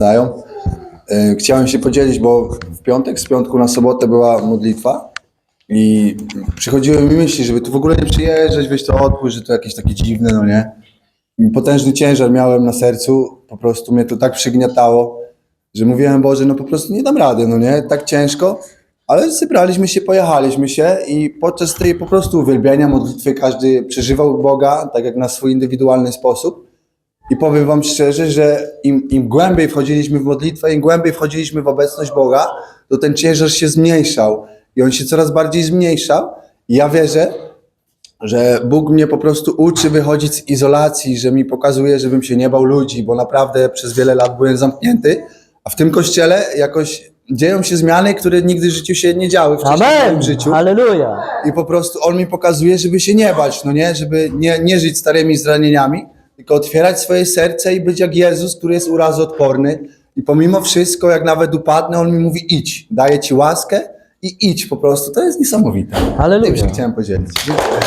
znają. E, Chciałem się podzielić, bo w piątek, z piątku na sobotę była modlitwa i przychodziły mi myśli, żeby tu w ogóle nie przyjeżdżać, weź to odpuść, że to jakieś takie dziwne, no nie? I potężny ciężar miałem na sercu, po prostu mnie to tak przygniatało, że mówiłem, Boże, no po prostu nie dam rady, no nie? Tak ciężko, ale zebraliśmy się, pojechaliśmy się i podczas tej po prostu uwielbienia, modlitwy każdy przeżywał Boga, tak jak na swój indywidualny sposób. I powiem Wam szczerze, że im, im głębiej wchodziliśmy w modlitwę, im głębiej wchodziliśmy w obecność Boga, to ten ciężar się zmniejszał i on się coraz bardziej zmniejszał. I ja wierzę, że Bóg mnie po prostu uczy wychodzić z izolacji, że mi pokazuje, żebym się nie bał ludzi, bo naprawdę przez wiele lat byłem zamknięty, a w tym kościele jakoś dzieją się zmiany, które nigdy w życiu się nie działy wcześniej w Amen. moim życiu. Halleluja. I po prostu on mi pokazuje, żeby się nie bać, no nie? Żeby nie, nie żyć starymi zranieniami, tylko otwierać swoje serce i być jak Jezus, który jest urazoodporny. I pomimo wszystko, jak nawet upadnę, on mi mówi idź, daję ci łaskę i idź po prostu. To jest niesamowite. Halleluja. Tym się chciałem podzielić. Dziękuję.